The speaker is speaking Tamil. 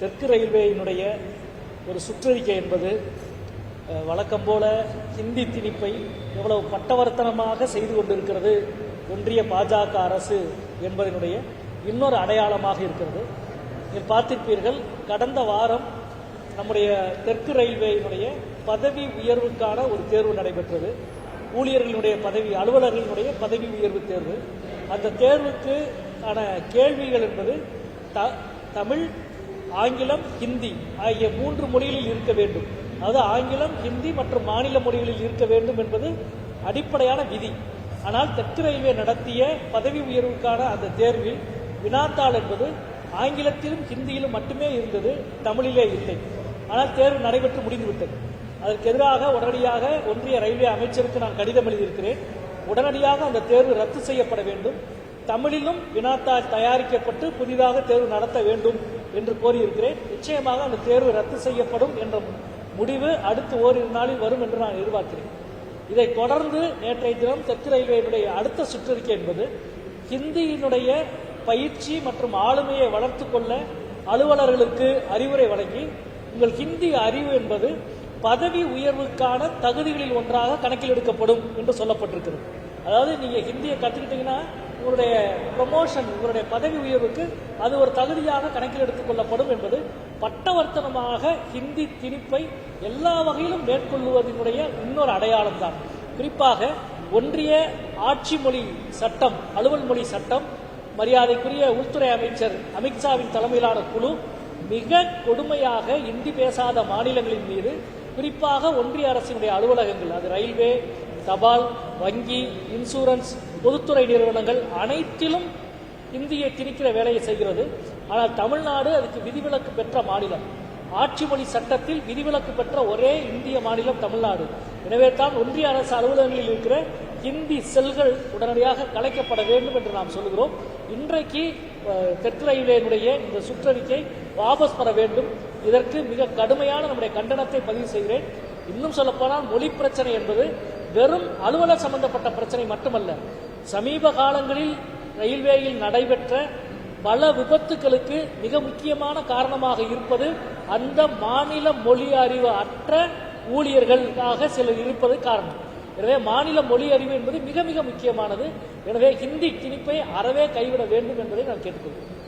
தெற்கு ரயில்வேயினுடைய ஒரு சுற்றறிக்கை என்பது வழக்கம் போல ஹிந்தி திணிப்பை எவ்வளவு பட்டவர்த்தனமாக செய்து கொண்டிருக்கிறது ஒன்றிய பாஜக அரசு என்பதனுடைய இன்னொரு அடையாளமாக இருக்கிறது. நீங்கள் பார்த்திருப்பீர்கள் கடந்த வாரம் நம்முடைய தெற்கு ரயில்வேயினுடைய பதவி உயர்வுக்கான ஒரு தேர்வு நடைபெற்றது. ஊழியர்களுடைய பதவி அலுவலர்களுடைய பதவி உயர்வு தேர்வு. அந்த தேர்வுக்கு ஆன கேள்விகள் என்பது த- தமிழ் ஆங்கிலம் ஹிந்தி ஆகிய மூன்று மொழிகளில் இருக்க வேண்டும். அதாவது ஆங்கிலம் ஹிந்தி மற்றும் மாநில மொழிகளில் இருக்க வேண்டும் என்பது அடிப்படையான விதி. ஆனால் தெற்கு ரயில்வே நடத்திய பதவி உயர்வுக்கான அந்த தேர்வில் வினாத்தாள் என்பது ஆங்கிலத்திலும் ஹிந்தியிலும் மட்டுமே இருந்தது தமிழிலே இல்லை. ஆனால் தேர்வு நடைபெற்று முடிந்துவிட்டது. அதற்கு எதிராக உடனடியாக ஒன்றிய ரயில்வே அமைச்சருக்கு நான் கடிதம் எழுதியிருக்கிறேன். உடனடியாக அந்த தேர்வு ரத்து செய்யப்பட வேண்டும். தமிழிலும் வினாத்தாள் தயாரிக்கப்பட்டு புதிதாக தேர்வு நடத்த வேண்டும். என்று கோரியிருக்கிறேன். நிச்சயமாக அந்த தேர்வு ரத்து செய்யப்படும் என்ற முடிவு அடுத்து ஓரிரு நாளில் வரும் என்று நான் எதிர்பார்க்கிறேன். இதை தொடர்ந்து நேற்றைய தினம் தெற்கு ரயில்வேயினுடைய அடுத்த சுற்றறிக்கை என்பது ஹிந்தியினுடைய பயிற்சி மற்றும் ஆளுமையை வளர்த்து கொள்ள அலுவலர்களுக்கு அறிவுரை வழங்கி உங்கள் ஹிந்தி அறிவு என்பது பதவி உயர்வுக்கான தகுதிகளில் ஒன்றாக கணக்கில் எடுக்கப்படும் என்று சொல்லப்பட்டிருக்கிறது. அதாவது நீங்கள் ஹிந்தியை கற்றுக்கிட்டீங்கன்னா உங்களுடைய ப்ரமோஷன் உங்களுடைய பதவி உயர்வுக்கு அது ஒரு தகுதியாக கணக்கில் எடுத்துக்கொள்ளப்படும் என்பது பட்டவர்த்தனமாக ஹிந்தி திணிப்பை எல்லா வகையிலும் மேற்கொள்வதனுடைய இன்னொரு அடையாளம் தான் குறிப்பாக ஒன்றிய ஆட்சி மொழி சட்டம் அலுவல் மொழி சட்டம் மரியாதைக்குரிய உள்துறை அமைச்சர் அமித்ஷாவின் தலைமையிலான குழு மிக கொடுமையாக இந்தி பேசாத மாநிலங்களின் மீது குறிப்பாக ஒன்றிய அரசினுடைய அலுவலகங்கள் அது ரயில்வே தபால் வங்கி இன்சூரன்ஸ் பொதுத்துறை நிறுவனங்கள் அனைத்திலும் இந்தியை திணிக்கிற வேலையை செய்கிறது. ஆனால் தமிழ்நாடு அதுக்கு விதிவிலக்கு பெற்ற மாநிலம். ஆட்சி மொழி சட்டத்தில் விதிவிலக்கு பெற்ற ஒரே இந்திய மாநிலம் தமிழ்நாடு. எனவே தான் ஒன்றிய அரசு அலுவலகங்களில் இருக்கிற ஹிந்தி செல்கள் உடனடியாக கலைக்கப்பட வேண்டும் என்று நாம் சொல்கிறோம். இன்றைக்கு தெற்கு ரயில்வேனுடைய இந்த சுற்றறிக்கை வாபஸ் பெற வேண்டும். இதற்கு மிக கடுமையான நம்முடைய கண்டனத்தை பதிவு செய்கிறேன். இன்னும் சொல்லப்போனால் மொழி பிரச்சனை என்பது வெறும் அலுவலர் சம்பந்தப்பட்ட பிரச்சனை மட்டுமல்ல. சமீப காலங்களில் ரயில்வேயில் நடைபெற்ற பல விபத்துகளுக்கு மிக முக்கியமான காரணமாக இருப்பது அந்த மாநில மொழி அறிவு அற்ற ஊழியர்களாக சிலர் இருப்பது காரணம். எனவே மாநில மொழி அறிவு என்பது மிக மிக முக்கியமானது. எனவே ஹிந்தி திணிப்பை அறவே கைவிட வேண்டும் என்பதை நான் கேட்டுக்கொள்கிறேன்.